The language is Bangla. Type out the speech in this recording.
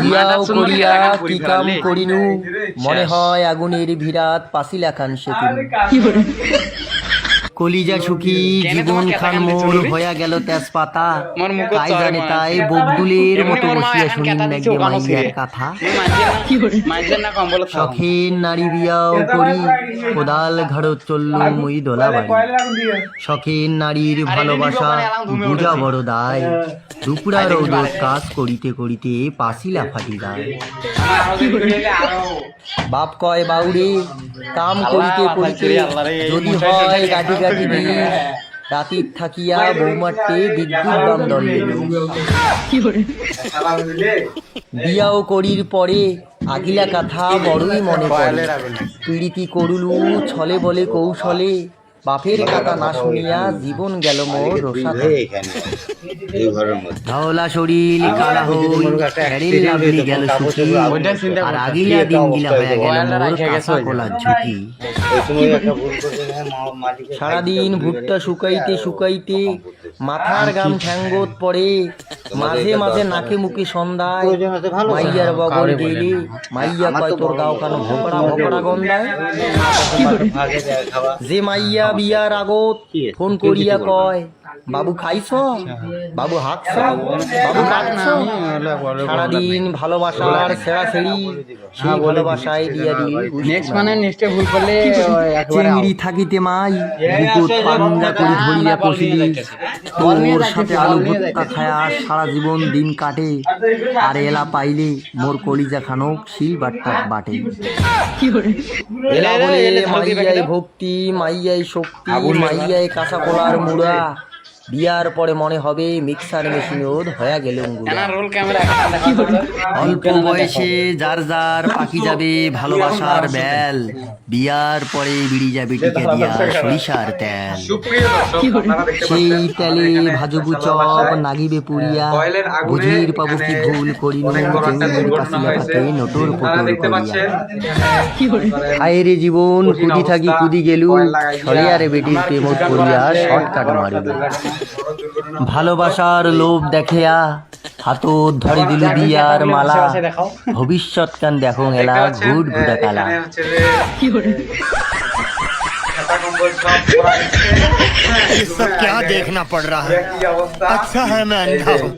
বিয়াও করিয়া কি কাম করিনু? মনে হয় আগুনের ভিড়াত পাসিলা খান সেতুন কলিজা সুখী জীবন খান মোর? হইয়া গেল তেজপাতা। তাই জানে তাই। বগদুলের মতো বসিয়া শুনিন ওখানো মাইয়ার কথা। শখের নারী বিয়াও করি কোদাল ঘাড়ত চলল মুই দোলা বাড়ি শখের নারীর ভালোবাসা বুঝা বড় দায়। দুপুরা রৌদত কাজ করিতে করিতে পাসিলা ফাটি যায়। বাপ কয় বাউরে কাম করিতে করিতে যদি হয় গাঠি রাতির থাকিয়া বৌমাটে বিদ্যুৎ বাম দল বিয়াও করির পরে আগিলা কথা বড়ই মনে পড়ে। পীড়িতি করুলু ছলে বলে কৌশলে। বাপের কথা না শুনিয়া জীবন গেল মোর রসাতে এই ঘরের মধ্যে। ধাওলা শরীর কালা হই লাগলি গেল সুখী। আর আগিলা দিন গিলা হয়ে গেল মোর কাঁচা কলার ঝুঁকি। ওই সময় একটা ভুল করছে মা- মালিকের সারাদিন ভুট্টা শুকাইতে শুকাইতে মাথার গাম ঠ্যাঙ্গত পড়ে। মাঝে মাঝে নাকি মুখে সন্ধ্যায় মাইয়ার বগল গেলে মাইয়া কয় তোর গাও কানো ভোকড়া ভোকড়া গন্ধায় যে মাইয়া বিয়ার আগত ফোন করিয়া কয় বাবু খাইছ? বাবু হাঁকছ? বাবু কাঁদছ সারাদিন ভালোবাসার সেরা সেরি সেই ভালোবাসায় দিয়া দিল নেক্সট মানে নেক্সটে ভুল করলে চিংড়ি থাকিতে মাই বুকুত পান্ডা করে ধরিয়া কষিলি। তোর সাথে আলু ভর্তা খায়া সারা জীবন দিন কাটে। আর এলা পাইলে মোর কলিজা খানক শিল বাট্টা বাটে এলা বলে মাইয়াই ভক্তি মাইয়াই শক্তি মাইয়াই কাঁচা কলার মুড়া। বিয়ার পরে মনে হবে মিক্সার মেশিনত হয়ে গেল না রোল ক্যামেরা অল্প বয়সে যার যার পাখি যাবে ভালোবাসার বেল বিয়ার পরে বিড়ি যাবে টিকা দিয়া সরিষার তেল। সেই তেলে ভাজবু চপ নাগিবে পুরিয়া বুঝির পাবু কি ভুল একটা চেঙ্গির দুর্ঘটনা থাকে নটর আপনারা দেখতে পাচ্ছেন করিয়া হায়রে জীবন কুদি থাকি কুদি গেলু ছড়িয়ারে বেটির প্রেমত করিয়া শর্টকাট মারিল ভালোবাসার লোভ দেখিয়া হাতত ধরে দিল বিয়ার মালা দেখাও ভবিষ্যৎ কান দেখো দেখতে এলা পাচ্ছেন, ঘুট ঘুটা এ, কালা এখানে হচ্ছে যে খাতা কম্বল সব পড়া গেছে। হ্যাঁ, ये सब क्या देखना पड़ रहा है কি অবস্থা अच्छा है मैं अंधा हूँ